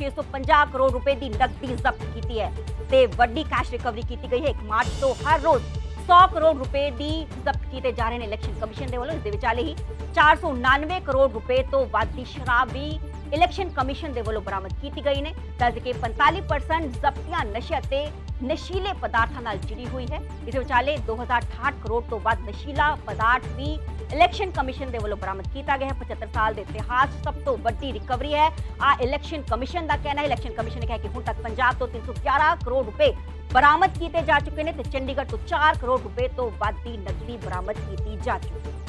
7650 ਕਰੋੜ ਰੁਪਏ ਦੀ ਨਕਦੀ ਜ਼ਬਤ ਕੀਤੀ ਹੈ ਤੇ ਵੱਡੀ ਕੈਸ਼ ਰਿਕਵਰੀ ਕੀਤੀ ਗਈ ਹੈ। 1 ਮਾਰਚ ਤੋਂ ਹਰ ਰੋਜ਼ 100 ਕਰੋੜ ਰੁਪਏ ਦੀ ਜ਼ਬਤ ਕੀਤੇ ਜਾ ਰਹੇ ਨੇ ਇਲੈਕਸ਼ਨ ਕਮਿਸ਼ਨ ਦੇ ਵੱਲੋਂ। ਇਸ ਦੇ ਵਿਚਾਲੇ ਹੀ 499 ਕਰੋੜ ਰੁਪਏ ਤੋਂ ਵੱਧ ਦੀ ਸ਼ਰਾਬ ਵੀ ਇਲੈਕਸ਼ਨ ਕਮਿਸ਼ਨ ਦੇ ਵੱਲੋਂ ਬਰਾਮਦ ਕੀਤੀ ਗਈ ਨੇ। ਦੱਸ ਕਿ 45% ਜ਼ਬਤੀਆਂ ਨਸ਼ੇ ਅਤੇ ਨਸ਼ੀਲੇ ਪਦਾਰਥਾਂ ਨਾਲ ਜੁੜੀ ਹੋਈ ਹੈ। ਇਸ ਦੇ ਵਿਚਾਲੇ 2068 ਕਰੋੜ ਤੋਂ ਵੱਧ ਨਸ਼ੀਲਾ ਪਦਾਰਥ ਵੀ ਇਲੈਕਸ਼ਨ ਕਮਿਸ਼ਨ ਦੇ ਵੱਲੋਂ ਬਰਾਮਦ ਕੀਤਾ ਗਿਆ ਹੈ। 75 ਸਾਲ ਦੇ ਇਤਿਹਾਸ ਸਭ ਤੋਂ ਵੱਡੀ ਰਿਕਵਰੀ ਹੈ। ਆ ਇਲੈਕਸ਼ਨ ਕਮਿਸ਼ਨ ਦਾ ਕਹਿਣਾ ਹੈ। ਇਲੈਕਸ਼ਨ ਕਮਿਸ਼ਨ ਨੇ ਕਿਹਾ ਕਿ ਹੁਣ ਤੱਕ ਪੰਜਾਬ ਤੋਂ 311 ਕਰੋੜ ਰੁਪਏ ਬਰਾਮਦ ਕੀਤੇ ਜਾ ਚੁੱਕੇ ਨੇ ਤੇ ਚੰਡੀਗੜ੍ਹ ਤੋਂ 4 ਕਰੋੜ ਰੁਪਏ ਤੋਂ ਵੱਧ ਦੀ ਨਕਦੀ ਬਰਾਮਦ ਕੀਤੀ ਜਾ ਚੁੱਕੀ ਹੈ।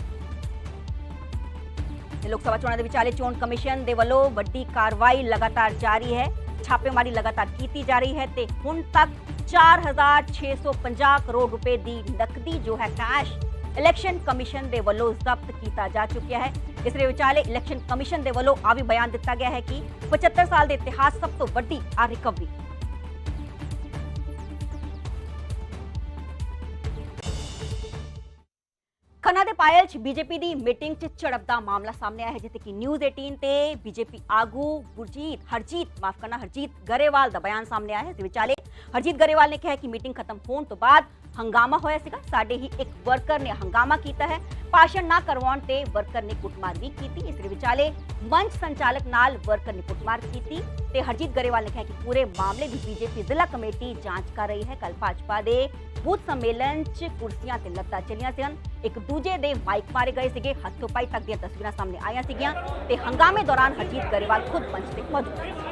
ਤੇ ਲੋਕ ਸਭਾ ਚੋਣਾਂ ਦੇ ਵਿਚਾਲੇ ਚੋਣ ਕਮਿਸ਼ਨ ਦੇ ਵੱਲੋਂ ਵੱਡੀ ਕਾਰਵਾਈ ਲਗਾਤਾਰ ਜਾਰੀ ਹੈ ਛਾਪੇਮਾਰੀ ਲਗਾਤਾਰ ਕੀਤੀ ਜਾ ਰਹੀ ਹੈ ਤੇ ਹੁਣ ਤੱਕ 4650 ਕਰੋੜ ਰੁਪਏ ਦੀ ਨਕਦੀ ਜੋ ਹੈ ਕੈਸ਼ ਇਲੈਕਸ਼ਨ ਕਮਿਸ਼ਨ ਦੇ ਵੱਲੋਂ ਜ਼ਬਤ ਕੀਤਾ ਜਾ ਚੁੱਕਿਆ ਹੈ ਇਸ ਦੇ ਵਿਚਾਲੇ ਇਲੈਕਸ਼ਨ ਕਮਿਸ਼ਨ ਦੇ ਵੱਲੋਂ ਆ ਵੀ ਬਿਆਨ ਦਿੱਤਾ ਗਿਆ ਹੈ ਕਿ 75 ਸਾਲ ਦੇ ਇਤਿਹਾਸ ਸਭ ਤੋਂ ਵੱਡੀ ਆ ਰਿਕਵਰੀ ਖੰਨਾ ਦੇ ਪਾਇਲ 'ਚ ਬੀਜੇਪੀ ਦੀ ਮੀਟਿੰਗ 'ਚ ਝੜਪ ਦਾ ਮਾਮਲਾ ਸਾਹਮਣੇ ਆਇਆ ਹੈ, ਜਿੱਥੇ ਕਿ ਨਿਊਜ਼ 18 ਤੇ ਬੀਜੇਪੀ ਆਗੂ ਗੁਰਜੀਤ, ਹਰਜੀਤ, ਮਾਫ ਕਰਨਾ, ਹਰਜੀਤ ਗਰੇਵਾਲ ਦਾ ਬਿਆਨ ਸਾਹਮਣੇ ਆਇਆ ਹੈ। ਇਸ ਵਿਚਾਲੇ ਹਰਜੀਤ ਗਰੇਵਾਲ ਨੇ ਕਿਹਾ ਕਿ ਮੀਟਿੰਗ ਖਤਮ ਹੋਣ ਤੋਂ ਬਾਅਦ ਹੰਗਾਮਾ ਹੋਇਆ ਸੀਗਾ। ਸਾਡੇ ਹੀ ਇੱਕ ਵਰਕਰ ਨੇ ਹੰਗਾਮਾ ਕੀਤਾ ਹੈ। ਭਾਸ਼ਣ ਨਾ ਕਰਵਾਉਣ ਤੇ ਵਰਕਰ ਨੇ ਕੁੱਟਮਾਰ ਵੀ ਕੀਤੀ। ਇਸ ਦੇ ਵਿਚਾਲੇ ਮੰਚ ਸੰਚਾਲਕ ਨਾਲ ਵਰਕਰ ਨੇ ਕੁੱਟਮਾਰ ਕੀਤੀ ਤੇ ਹਰਜੀਤ ਗਰੇਵਾਲ ਨੇ ਕਿਹਾ ਕਿ ਪੂਰੇ ਮਾਮਲੇ ਦੀ ਬੀਜੇਪੀ ਜ਼ਿਲ੍ਹਾ ਕਮੇਟੀ ਜਾਂਚ ਕਰ ਰਹੀ ਹੈ। ਕੱਲ ਭਾਜਪਾ ਦੇ ਬੂਥ ਸੰਮੇਲਨ 'ਚ ਕੁਰਸੀਆਂ ਤੇ ਲੱਤਾਂ ਚੱਲੀਆਂ ਸਨ। ਇੱਕ ਦੂਜੇ ਦੇ ਮਾਈਕ ਮਾਰੇ ਗਏ ਸੀਗੇ। ਹੱਥੋਂ ਪਾਈ ਤੱਕ ਦੀਆਂ ਤਸਵੀਰਾਂ ਸਾਹਮਣੇ ਆਈਆਂ ਸੀਗੀਆਂ ਤੇ ਹੰਗਾਮੇ ਦੌਰਾਨ ਹਰਜੀਤ ਗਰੇਵਾਲ ਖੁਦ ਮੰਚ ਤੇ ਮੌਜੂਦ ਸੀ।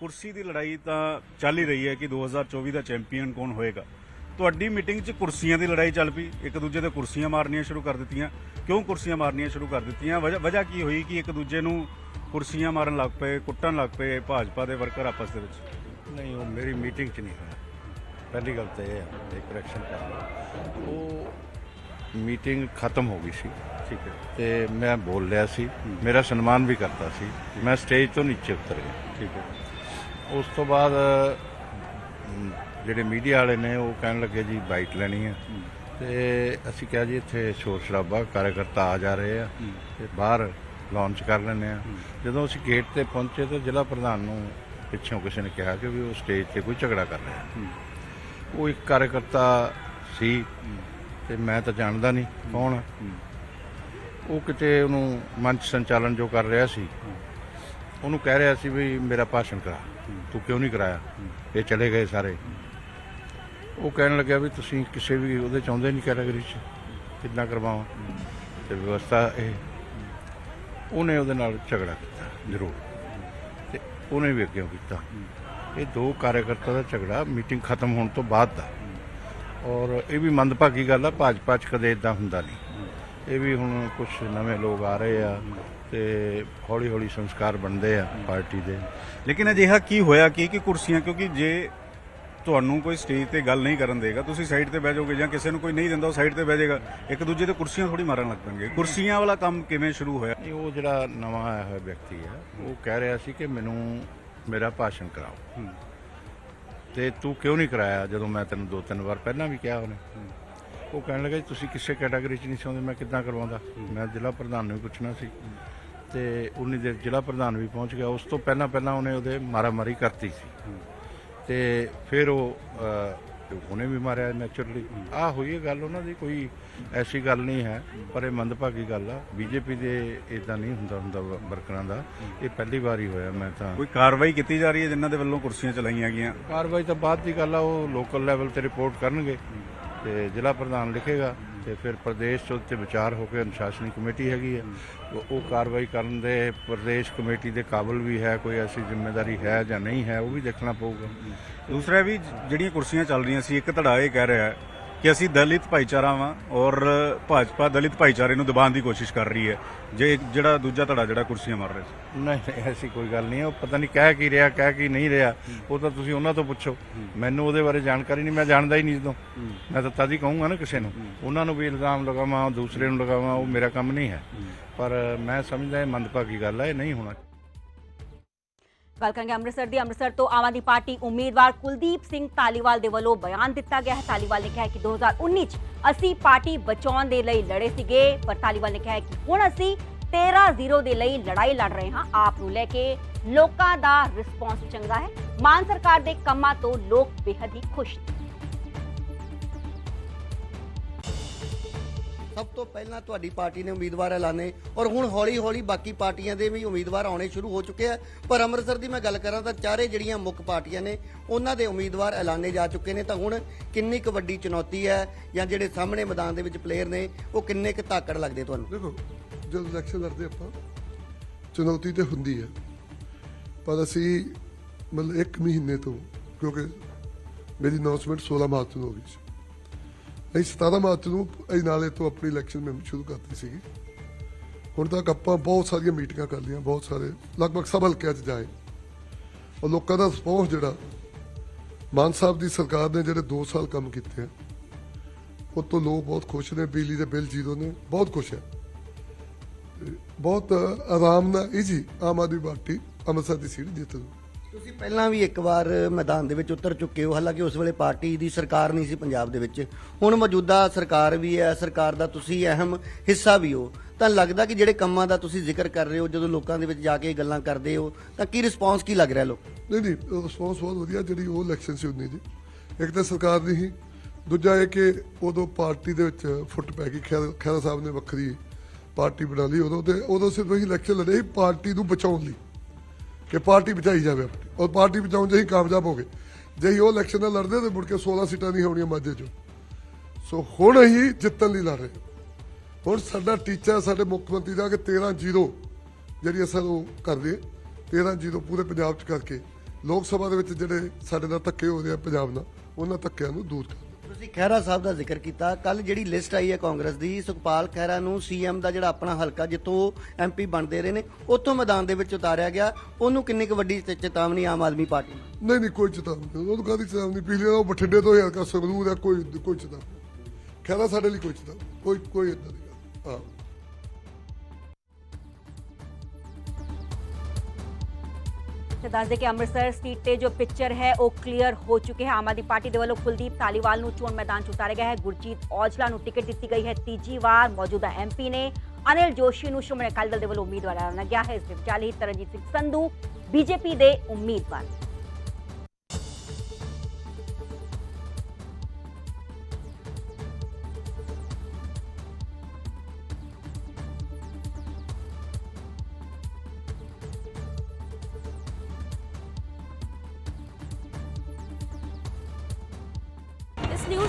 ਕੁਰਸੀ ਦੀ ਲੜਾਈ ਤਾਂ ਚੱਲ ਹੀ ਰਹੀ ਹੈ ਕਿ 2024 ਦਾ ਚੈਂਪੀਅਨ ਕੌਣ ਹੋਏਗਾ। ਤੁਹਾਡੀ ਮੀਟਿੰਗ 'ਚ ਕੁਰਸੀਆਂ ਦੀ ਲੜਾਈ ਚੱਲ ਪਈ। ਇੱਕ ਦੂਜੇ ਤੇ ਕੁਰਸੀਆਂ ਮਾਰਨੀਆਂ ਸ਼ੁਰੂ ਕਰ ਦਿੱਤੀਆਂ। ਕਿਉਂ ਕੁਰਸੀਆਂ ਮਾਰਨੀਆਂ ਸ਼ੁਰੂ ਕਰ ਦਿੱਤੀਆਂ? ਵਜ੍ਹਾ ਕੀ ਹੋਈ ਕਿ ਇੱਕ ਦੂਜੇ ਨੂੰ ਕੁਰਸੀਆਂ ਮਾਰਨ ਲੱਗ ਪਏ ਕੁੱਟਣ ਲੱਗ ਪਏ ਭਾਜਪਾ ਦੇ ਵਰਕਰ ਆਪਸ ਦੇ ਵਿੱਚ? ਨਹੀਂ ਉਹ ਮੇਰੀ ਮੀਟਿੰਗ 'ਚ ਨਹੀਂ ਹੋਇਆ। ਪਹਿਲੀ ਗੱਲ ਤਾਂ ਇਹ ਹੈ ਇੱਕ ਕਰੈਕਸ਼ਨ ਕਰ ਲਓ। ਉਹ ਮੀਟਿੰਗ ਖਤਮ ਹੋ ਗਈ ਸੀ। ਠੀਕ ਹੈ। ਤੇ ਮੈਂ ਬੋਲ ਲਿਆ ਸੀ। ਮੇਰਾ ਸਨਮਾਨ ਵੀ ਕਰਤਾ ਸੀ। ਮੈਂ ਸਟੇਜ ਤੋਂ ਨੀਚੇ ਉਤਰ ਗਿਆ ਠੀਕ ਹੈ। ਉਸ ਤੋਂ ਬਾਅਦ ਜਿਹੜੇ ਮੀਡੀਆ ਵਾਲੇ ਨੇ ਉਹ ਕਹਿਣ ਲੱਗੇ ਜੀ ਬਾਈਟ ਲੈਣੀ ਹੈ। ਤੇ ਅਸੀਂ ਕਿਹਾ ਜੀ ਇੱਥੇ ਸ਼ੋਰ ਸ਼ਰਾਬਾ ਕਾਰਜਕਰਤਾ ਆ ਜਾ ਰਹੇ ਆ। ਤੇ ਬਾਹਰ ਲਾਂਚ ਕਰ ਲੈਂਦੇ ਆ। ਜਦੋਂ ਅਸੀਂ ਗੇਟ ਤੇ ਪਹੁੰਚੇ ਤਾਂ ਜ਼ਿਲ੍ਹਾ ਪ੍ਰਧਾਨ ਨੂੰ ਪਿੱਛੋਂ ਕਿਸੇ ਨੇ ਕਿਹਾ ਕਿ ਵੀ ਉਹ ਸਟੇਜ ਤੇ ਕੋਈ ਝਗੜਾ ਕਰ ਰਿਹਾ। ਉਹ ਇੱਕ ਕਾਰਜਕਰਤਾ ਸੀ। ਤੇ ਮੈਂ ਤਾਂ ਜਾਣਦਾ ਨਹੀਂ ਕੌਣ ਉਹ ਕਿਤੇ ਉਹਨੂੰ ਮੰਚ ਸੰਚਾਲਨ ਜੋ ਕਰ ਰਿਹਾ ਸੀ ਉਹਨੂੰ ਕਹਿ ਰਿਹਾ ਸੀ ਵੀ ਮੇਰਾ ਭਾਸ਼ਣ ਕਰਾ। ਤੂੰ ਕਿਉਂ ਨਹੀਂ ਕਰਾਇਆ? ਇਹ ਚਲੇ ਗਏ ਸਾਰੇ। ਉਹ ਕਹਿਣ ਲੱਗਿਆ ਵੀ ਤੁਸੀਂ ਕਿਸੇ ਵੀ ਉਹਦੇ ਚਾਹੁੰਦੇ ਨਹੀਂ ਕੈਟਾਗਰੀ 'ਚ ਕਿੰਨਾ ਕਰਵਾਵਾਂ? ਤੇ ਵਿਵਸਥਾ ਇਹ। ਉਹਨੇ ਉਹਦੇ ਨਾਲ ਝਗੜਾ ਕੀਤਾ, ਜ਼ਰੂਰ। ਤੇ ਉਹਨੇ ਵੀ ਅੱਗੇ ਕੀਤਾ। ਇਹ ਦੋ ਕਾਰਜਕਰਤਾ ਦਾ ਝਗੜਾ ਮੀਟਿੰਗ ਖਤਮ ਹੋਣ ਤੋਂ ਬਾਅਦ ਦਾ। ਔਰ ਇਹ ਵੀ ਮੰਦਭਾਗੀ ਗੱਲ ਆ, ਭਾਜਪਾ 'ਚ ਕਦੇ ਇਦਾਂ ਹੁੰਦਾ ਨਹੀਂ। ਇਹ ਵੀ ਹੁਣ ਕੁਝ ਨਵੇਂ ਲੋਕ ਆ ਰਹੇ ਆ। ਤੇ ਹੌਲੀ ਹੌਲੀ ਸੰਸਕਾਰ ਬਣਦੇ ਆ ਪਾਰਟੀ ਦੇ। ਲੇਕਿਨ ਅਜਿਹਾ ਕੀ ਹੋਇਆ? ਕੀ ਕਿ ਕੁਰਸੀਆਂ? ਕਿਉਂਕਿ ਜੇ ਤੁਹਾਨੂੰ ਕੋਈ ਸਟੇਜ ਤੇ ਗੱਲ ਨਹੀਂ ਕਰਨ ਦੇਗਾ ਤੁਸੀਂ ਸਾਈਡ ਤੇ ਬਹਿ ਜਾਓਗੇ ਜਾਂ ਕਿਸੇ ਨੂੰ ਕੋਈ ਨਹੀਂ ਦਿੰਦਾ ਉਹ ਸਾਈਡ ਤੇ ਬਹਿ ਜਾਏਗਾ। ਇੱਕ ਦੂਜੇ ਤੇ ਕੁਰਸੀਆਂ ਥੋੜੀ ਮਾਰਨ ਲੱਗ ਪੈਣਗੇ। ਕੁਰਸੀਆਂ ਵਾਲਾ ਕੰਮ ਕਿਵੇਂ ਸ਼ੁਰੂ ਹੋਇਆ? ਇਹ ਉਹ ਜਿਹੜਾ ਨਵਾਂ ਆਇਆ ਹੋਇਆ ਵਿਅਕਤੀ ਹੈ ਉਹ ਕਹਿ ਰਿਹਾ ਸੀ ਕਿ ਮੈਨੂੰ ਮੇਰਾ ਭਾਸ਼ਣ ਕਰਾਓ। ਤੇ ਤੂੰ ਕਿਉਂ ਨਹੀਂ ਕਰਾਇਆ? ਜਦੋਂ ਮੈਂ ਤੈਨੂੰ ਦੋ ਤਿੰਨ ਵਾਰ ਪਹਿਲਾਂ ਵੀ ਕਿਹਾ ਉਹਨੇ। ਉਹ ਕਹਿਣ ਲੱਗਾ ਜੀ ਤੁਸੀਂ ਕਿਸੇ ਕੈਟਾਗਰੀ 'ਚ ਨਹੀਂ ਸੌਂਦੇ ਮੈਂ ਕਿੱਦਾਂ ਕਰਵਾਉਂਦਾ? ਮੈਂ ਜ਼ਿਲ੍ਹਾ ਪ੍ਰਧਾਨ ਨੂੰ ਪੁੱਛਣਾ ਸੀ। ਤੇ ਉਨੀ ਦੇਰ ਜ਼ਿਲ੍ਹਾ ਪ੍ਰਧਾਨ ਵੀ ਪਹੁੰਚ ਗਿਆ। ਉਸ ਤੋਂ ਪਹਿਲਾਂ ਪਹਿਲਾਂ ਉਹਨੇ ਉਹਦੇ ਮਾਰਾਮਾਰੀ ਕਰਤੀ ਸੀ। ਤੇ ਫਿਰ ਉਹ ਉਹਨੇ ਵੀ ਮਾਰਿਆ ਨੈਚੁਰਲੀ। ਆ ਹੋਈ ਇਹ ਗੱਲ ਉਹਨਾਂ ਦੀ ਕੋਈ ਐਸੀ ਗੱਲ ਨਹੀਂ ਹੈ ਪਰ ਇਹ ਮੰਦਭਾਗੀ ਗੱਲ ਆ। ਬੀਜੇਪੀ ਦੇ ਇਦਾਂ ਨਹੀਂ ਹੁੰਦਾ ਹੁੰਦਾ ਵਰਕਰਾਂ ਦਾ। ਇਹ ਪਹਿਲੀ ਵਾਰ ਹੀ ਹੋਇਆ ਮੈਂ ਤਾਂ ਕੋਈ ਕਾਰਵਾਈ ਕੀਤੀ ਜਾ ਰਹੀ ਹੈ ਜਿਨ੍ਹਾਂ ਦੇ ਵੱਲੋਂ ਕੁਰਸੀਆਂ ਚਲਾਈਆਂ ਗਈਆਂ? ਕਾਰਵਾਈ ਤਾਂ ਬਾਅਦ ਦੀ ਗੱਲ ਆ ਉਹ ਲੋਕਲ ਲੈਵਲ ਤੇ ਰਿਪੋਰਟ ਕਰਨਗੇ ਤੇ ਜ਼ਿਲ੍ਹਾ ਪ੍ਰਧਾਨ ਲਿਖੇਗਾ। ਤੇ ਫਿਰ ਪ੍ਰਦੇਸ਼ ਚ ਉੱਤੇ ਵਿਚਾਰ ਹੋ ਕੇ ਅਨੁਸ਼ਾਸਨੀ ਕਮੇਟੀ ਹੈਗੀ ਹੈ। ਉਹ- ਕਾਰਵਾਈ ਕਰਨ ਦੇ ਪ੍ਰਦੇਸ਼ ਕਮੇਟੀ ਦੇ ਕਾਬਲ ਵੀ ਹੈ, ਕੋਈ ਐਸੀ ਜ਼ਿੰਮੇਵਾਰੀ ਹੈ ਜਾਂ ਨਹੀਂ ਹੈ, ਉਹ ਵੀ ਦੇਖਣਾ ਪਊਗਾ। ਦੂਸਰਾ ਵੀ ਜਿਹੜੀਆਂ ਕੁਰਸੀਆਂ ਚੱਲ ਰਹੀਆਂ ਸੀ, ਇੱਕ ਧੜਾ ਇਹ ਕਹਿ ਰਿਹਾ ਕਿ ਅਸੀਂ ਦਲਿਤ ਭਾਈਚਾਰਾ ਵਾਂ ਔਰ ਭਾਜਪਾ ਦਲਿਤ ਭਾਈਚਾਰੇ ਨੂੰ ਦਬਾਉਣ ਦੀ ਕੋਸ਼ਿਸ਼ ਕਰ ਰਹੀ ਹੈ। ਜੇ ਜਿਹੜਾ ਦੂਜਾ ਧੜਾ ਜਿਹੜਾ ਕੁਰਸੀਆਂ ਮਾਰ ਰਿਹਾ ਸੀ। ਨਹੀਂ ਨਹੀਂ ਐਸੀ ਕੋਈ ਗੱਲ ਨਹੀਂ ਹੈ। ਉਹ ਪਤਾ ਨਹੀਂ ਕਹਿ ਕੀ ਰਿਹਾ ਕਹਿ ਕੀ ਨਹੀਂ ਰਿਹਾ। ਉਹ ਤਾਂ ਤੁਸੀਂ ਉਹਨਾਂ ਤੋਂ ਪੁੱਛੋ। ਮੈਨੂੰ ਉਹਦੇ ਬਾਰੇ ਜਾਣਕਾਰੀ ਨਹੀਂ ਮੈਂ ਜਾਣਦਾ ਹੀ ਨਹੀਂ ਜਦੋਂ। ਮੈਂ ਤਾਂ ਤਦ ਹੀ ਕਹੂੰਗਾ ਨਾ ਕਿਸੇ ਨੂੰ। ਉਹਨਾਂ ਨੂੰ ਵੀ ਇਲਜ਼ਾਮ ਲਗਾਵਾਂ ਦੂਸਰੇ ਨੂੰ ਲਗਾਵਾਂ ਉਹ ਮੇਰਾ ਕੰਮ ਨਹੀਂ ਹੈ। ਪਰ ਮੈਂ ਸਮਝਦਾ ਇਹ ਮੰਦਭਾਗੀ ਗੱਲ ਹੈ ਇਹ ਨਹੀਂ ਹੋਣਾ ਗੱਲ ਕਰਾਂਗੇ ਅੰਮ੍ਰਿਤਸਰ ਦੀ। ਅੰਮ੍ਰਿਤਸਰ ਤੋਂ ਆਮ ਆਦਮੀ ਪਾਰਟੀ ਉਮੀਦਵਾਰ ਕੁਲਦੀਪ ਸਿੰਘ ਤਾਲੀਵਾਲ ਦੇ ਵੱਲੋਂ ਬਿਆਨ ਦਿੱਤਾ ਗਿਆ ਹੈ। ਤਾਲੀਵਾਲ ਨੇ ਕਿਹਾ ਹੈ ਕਿ 2019 ਚ ਅਸੀਂ ਪਾਰਟੀ ਬਚਾਉਣ ਦੇ ਲਈ ਲੜੇ ਸੀਗੇ, ਪਰ ਤਾਲੀਵਾਲ ਨੇ ਕਿਹਾ ਕਿ ਹੁਣ ਅਸੀਂ 13-0 ਦੇ ਲਈ ਲੜਾਈ ਲੜ ਰਹੇ ਹਾਂ। ਆਪ ਨੂੰ ਲੈ ਕੇ ਲੋਕਾਂ ਦਾ ਰਿਸਪੌਂਸ ਚੰਗਾ ਹੈ। ਮਾਨ ਸਰਕਾਰ ਦੇ ਕੰਮਾਂ ਤੋਂ ਲੋਕ ਬੇਹੱਦ ਹੀ ਖੁਸ਼ ਨੇ। ਸਭ ਤੋਂ ਪਹਿਲਾਂ ਤੁਹਾਡੀ ਪਾਰਟੀ ਨੇ ਉਮੀਦਵਾਰ ਐਲਾਨੇ ਔਰ ਹੁਣ ਹੌਲੀ-ਹੌਲੀ ਬਾਕੀ ਪਾਰਟੀਆਂ ਦੇ ਵੀ ਉਮੀਦਵਾਰ ਆਉਣੇ ਸ਼ੁਰੂ ਹੋ ਚੁੱਕੇ ਆ। ਪਰ ਅੰਮ੍ਰਿਤਸਰ ਦੀ ਮੈਂ ਗੱਲ ਕਰਾਂ ਤਾਂ ਚਾਰੇ ਜਿਹੜੀਆਂ ਮੁੱਖ ਪਾਰਟੀਆਂ ਨੇ, ਉਹਨਾਂ ਦੇ ਉਮੀਦਵਾਰ ਐਲਾਨੇ ਜਾ ਚੁੱਕੇ ਨੇ। ਤਾਂ ਹੁਣ ਕਿੰਨੀ ਕੁ ਵੱਡੀ ਚੁਣੌਤੀ ਹੈ ਜਾਂ ਜਿਹੜੇ ਸਾਹਮਣੇ ਮੈਦਾਨ ਦੇ ਵਿੱਚ ਪਲੇਅਰ ਨੇ, ਉਹ ਕਿੰਨੇ ਕੁ ਧਾਕੜ ਲੱਗਦੇ ਤੁਹਾਨੂੰ? ਦੇਖੋ, ਜਦੋਂ ਇਲੈਕਸ਼ਨ ਲੜਦੇ ਆਪਾਂ, ਚੁਣੌਤੀ ਤੇ ਹੁੰਦੀ ਹੈ। ਪਰ ਅਸੀਂ ਮਤਲਬ ਇੱਕ ਮਹੀਨੇ ਤੋਂ, ਕਿਉਂਕਿ ਮੇਰੀ ਅਨਾਉਂਸਮੈਂਟ 16 ਮਾਰਚ ਨੂੰ ਹੋ ਗਈ ਸੀ। ਅਸੀਂ 17 ਮਾਰਚ ਨੂੰ ਅਸੀਂ ਨਾਲੇ ਤੋਂ ਆਪਣੀ ਇਲੈਕਸ਼ਨ ਮੈਂ ਸ਼ੁਰੂ ਕਰਤੀ ਸੀਗੀ। ਹੁਣ ਤੱਕ ਆਪਾਂ ਬਹੁਤ ਸਾਰੀਆਂ ਮੀਟਿੰਗਾਂ ਕਰ ਲਈਆਂ, ਬਹੁਤ ਸਾਰੇ, ਲਗਭਗ ਸਭ ਹਲਕਿਆਂ 'ਚ ਜਾਏ। ਔਰ ਲੋਕਾਂ ਦਾ ਰਿਸਪੌਂਸ ਜਿਹੜਾ, ਮਾਨ ਸਾਹਿਬ ਦੀ ਸਰਕਾਰ ਨੇ ਜਿਹੜੇ 2 ਸਾਲ ਕੰਮ ਕੀਤੇ ਆ, ਉਹ ਤੋਂ ਲੋਕ ਬਹੁਤ ਖੁਸ਼ ਨੇ, ਬਿਜਲੀ ਦੇ ਬਿੱਲ ਜ਼ੀਰੋ ਨੇ, ਬਹੁਤ ਖੁਸ਼ ਹੈ। ਬਹੁਤ ਆਰਾਮ ਨਾਲ ਈਜੀ ਆਮ ਆਦਮੀ ਪਾਰਟੀ ਅੰਮ੍ਰਿਤਸਰ ਦੀ ਸੀਟ ਜਿੱਤ ਲੂ ਤੁਸੀਂ ਪਹਿਲਾਂ ਵੀ ਇੱਕ ਵਾਰ ਮੈਦਾਨ ਦੇ ਵਿੱਚ ਉਤਰ ਚੁੱਕੇ ਹੋ, ਹਾਲਾਂਕਿ ਉਸ ਵੇਲੇ ਪਾਰਟੀ ਦੀ ਸਰਕਾਰ ਨਹੀਂ ਸੀ ਪੰਜਾਬ ਦੇ ਵਿੱਚ। ਹੁਣ ਮੌਜੂਦਾ ਸਰਕਾਰ ਵੀ ਹੈ, ਸਰਕਾਰ ਦਾ ਤੁਸੀਂ ਅਹਿਮ ਹਿੱਸਾ ਵੀ ਹੋ। ਤਾਂ ਲੱਗਦਾ ਕਿ ਜਿਹੜੇ ਕੰਮਾਂ ਦਾ ਤੁਸੀਂ ਜ਼ਿਕਰ ਕਰ ਰਹੇ ਹੋ, ਜਦੋਂ ਲੋਕਾਂ ਦੇ ਵਿੱਚ ਜਾ ਕੇ ਗੱਲਾਂ ਕਰਦੇ ਹੋ, ਤਾਂ ਕੀ ਰਿਸਪੌਂਸ ਕੀ ਲੱਗ ਰਿਹਾ ਲੋਕ? ਨਹੀਂ ਨਹੀਂ ਰਿਸਪੌਂਸ ਬਹੁਤ ਵਧੀਆ ਜਿਹੜੀ ਉਹ ਇਲੈਕਸ਼ਨ ਸੀ ਉਨੀ ਜੀ ਇੱਕ ਤਾਂ ਸਰਕਾਰ ਦੀ ਹੀ ਦੂਜਾ ਇਹ ਕਿ ਉਦੋਂ ਪਾਰਟੀ ਦੇ ਵਿੱਚ ਫੁੱਟ ਪੈ ਗਈ ਖੈਰ ਖੈਰਾ ਸਾਹਿਬ ਨੇ ਵੱਖਰੀ ਪਾਰਟੀ ਬਣਾ ਲਈ, ਉਦੋਂ ਤੇ ਉਦੋਂ ਸਿਰਫ ਅਸੀਂ ਇਲੈਕਸ਼ਨ ਲੜੇ ਸੀ ਪਾਰਟੀ ਨੂੰ ਬਚਾਉਣ ਲਈ। ਕਿ ਪਾਰਟੀ ਬਚਾਈ ਜਾਵੇ ਆਪਣੀ। ਔਰ ਪਾਰਟੀ ਬਚਾਉਣ 'ਚ ਅਸੀਂ ਕਾਮਯਾਬ ਹੋ ਗਏ। ਜੇ ਅਸੀਂ ਉਹ ਇਲੈਕਸ਼ਨ ਨਾਲ ਲੜਦੇ ਤੇ ਮੁੜ ਕੇ 16 ਸੀਟਾਂ ਨਹੀਂ ਹੋਣੀਆਂ ਮਾਝੇ 'ਚੋਂ। ਸੋ ਹੁਣ ਅਸੀਂ ਜਿੱਤਣ ਲਈ ਲੜ ਰਹੇ ਹੁਣ ਸਾਡਾ ਟੀਚਾ, ਸਾਡੇ ਮੁੱਖ ਮੰਤਰੀ ਦਾ ਕਿ 13-0 ਜਿਹੜੀ ਅਸਲ ਉਹ ਕਰਦੇ 13-0 ਪੂਰੇ ਪੰਜਾਬ 'ਚ ਕਰਕੇ, ਲੋਕ ਸਭਾ ਦੇ ਵਿੱਚ ਜਿਹੜੇ ਸਾਡੇ ਨਾਲ ਧੱਕੇ ਹੋ ਰਹੇ ਆ ਪੰਜਾਬ ਨਾਲ, ਉਹਨਾਂ ਧੱਕਿਆਂ ਨੂੰ ਦੂਰ ਕਰ। ਤੁਸੀਂ ਖਹਿਰਾ ਸਾਹਿਬ ਦਾ ਜ਼ਿਕਰ ਕੀਤਾ ਕੱਲ ਜਿਹੜੀ ਲਿਸਟ ਆਈ ਹੈ ਕਾਂਗਰਸ ਦੀ, ਸੁਖਪਾਲ ਖਹਿਰਾ ਨੂੰ ਸੀਐਮ ਦਾ ਜਿਹੜਾ ਆਪਣਾ ਹਲਕਾ ਜਿੱਥੋਂ ਐਮਪੀ ਬਣਦੇ ਰਹੇ ਨੇ, ਉੱਥੋਂ ਮੈਦਾਨ ਦੇ ਵਿੱਚ ਉਤਾਰਿਆ ਗਿਆ। ਉਹਨੂੰ ਕਿੰਨੀ ਕੁ ਵੱਡੀ ਚੇਤਾਵਨੀ ਆਮ ਆਦਮੀ ਪਾਰਟੀ ਨੂੰ? ਨਹੀਂ ਨਹੀਂ, ਕੋਈ ਚੇਤਾਵਨੀ ਨਹੀਂ। ਉਹਨੂੰ ਕਾਹਦੀ ਚੇਤਾਵਨੀ? ਪਿਛਲੇ ਉਹ ਬਠਿੰਡੇ ਤੋਂ ਹਜ਼ਾਰ ਸੰਗਰੂਰ ਹੈ, ਕੋਈ ਕੋਈ ਚੇਤਾਵਨੀ ਖਹਿਰਾ ਸਾਡੇ ਲਈ ਕੋਈ ਚੇਤਾਵਨੀ ਕੋਈ ਕੋਈ ਏਦਾਂ ਦੀ ਗੱਲ ਹਾਂ। ਤੇ ਦੱਸਦੇ ਕਿ ਅੰਮ੍ਰਿਤਸਰ ਸੀਟ ਤੇ ਜੋ ਪਿਕਚਰ ਹੈ ਉਹ ਕਲੀਅਰ ਹੋ ਚੁੱਕੇ ਹੈ ਆਮ ਆਦਮੀ ਪਾਰਟੀ ਦੇ ਵੱਲੋਂ ਕੁਲਦੀਪ ਧਾਲੀਵਾਲ ਨੂੰ ਚੋਣ ਮੈਦਾਨ 'ਚ ਉਤਾਰਿਆ ਗਿਆ ਹੈ ਗੁਰਜੀਤ ਔਜਲਾ ਨੂੰ ਟਿਕਟ ਦਿੱਤੀ ਗਈ ਹੈ ਤੀਜੀ ਵਾਰ ਮੌਜੂਦਾ ਐਮਪੀ ਨੇ ਅਨਿਲ ਜੋਸ਼ੀ ਨੂੰ ਸ਼੍ਰੋਮਣੀ ਅਕਾਲੀ ਦਲ ਦੇ ਵੱਲੋਂ ਉਮੀਦਵਾਰ ਐਲਾਨਿਆ ਗਿਆ ਹੈ ਇਸ ਦੇ ਵਿਚਾਲੇ ਹੀ ਤਰਨਜੀਤ ਸਿੰਘ ਸੰਧੂ ਬੀਜੇਪੀ ਦੇ ਉਮੀਦਵਾਰ ਇਸ ਨਿਊਜ਼